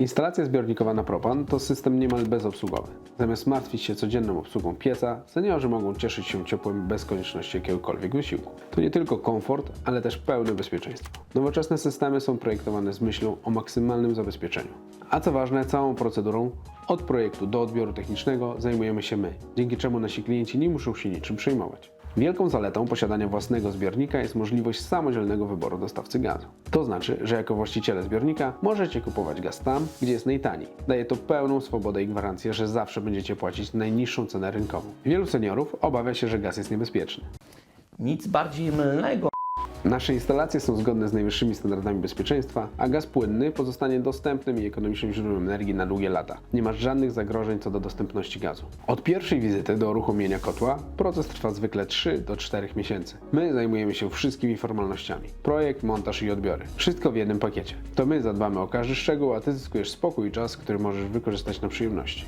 Instalacja zbiornikowa na propan to system niemal bezobsługowy. Zamiast martwić się codzienną obsługą pieca, seniorzy mogą cieszyć się ciepłem bez konieczności jakiegokolwiek wysiłku. To nie tylko komfort, ale też pełne bezpieczeństwo. Nowoczesne systemy są projektowane z myślą o maksymalnym zabezpieczeniu. A co ważne, całą procedurą od projektu do odbioru technicznego zajmujemy się my, dzięki czemu nasi klienci nie muszą się niczym przejmować. Wielką zaletą posiadania własnego zbiornika jest możliwość samodzielnego wyboru dostawcy gazu. To znaczy, że jako właściciele zbiornika możecie kupować gaz tam, gdzie jest najtaniej. Daje to pełną swobodę i gwarancję, że zawsze będziecie płacić najniższą cenę rynkową. Wielu seniorów obawia się, że gaz jest niebezpieczny. Nic bardziej mylnego. Nasze instalacje są zgodne z najwyższymi standardami bezpieczeństwa, a gaz płynny pozostanie dostępnym i ekonomicznym źródłem energii na długie lata. Nie ma żadnych zagrożeń co do dostępności gazu. Od pierwszej wizyty do uruchomienia kotła proces trwa zwykle 3 do 4 miesięcy. My zajmujemy się wszystkimi formalnościami. Projekt, montaż i odbiory. Wszystko w jednym pakiecie. To my zadbamy o każdy szczegół, a ty zyskujesz spokój i czas, który możesz wykorzystać na przyjemności.